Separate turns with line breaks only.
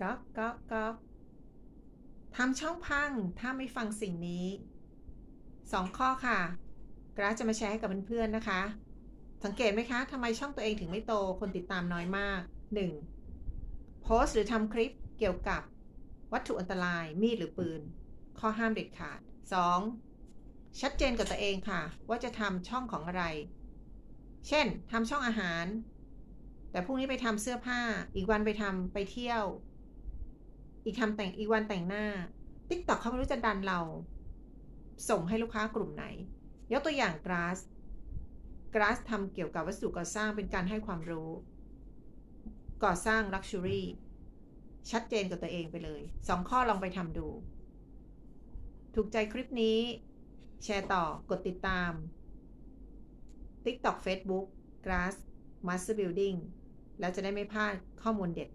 ก๊อกก๊อกก๊อกทำช่องพังถ้าไม่ฟังสิ่งนี้สองข้อค่ะ กราจะมาแชร์ให้กับเพื่อนๆนะคะ สังเกตไหมคะทำไมช่องตัวเองถึงไม่โตคนติดตามน้อยมาก 1. โพสต์หรือทำคลิปเกี่ยวกับวัตถุอันตรายมีดหรือปืน ข้อห้ามเด็ดขาด 2. ชัดเจนกับตัวเองค่ะ ว่าจะทำช่องของอะไร เช่นทำช่องอาหาร แต่พรุ่งนี้ไปทำเสื้อผ้าอีกวันไปทำไปเที่ยว อีกทำแต่งอีกวันแต่งหน้าติ๊กต็อกเขาไม่รู้จะดันเรา ส่งให้ลูกค้ากลุ่มไหน ยกตัวอย่างกราสกราสทำเกี่ยวกับวัสดุก่อสร้างเป็นการให้ความรู้ ก่อสร้างลักชัวรี่ชัดเจนกับตัวเองไปเลยสองข้อลองไปทำดู ถูกใจคลิปนี้ แชร์ต่อกดติดตาม TikTok Facebook Grass Master Building แล้วจะได้ไม่พลาดข้อมูลเด็ด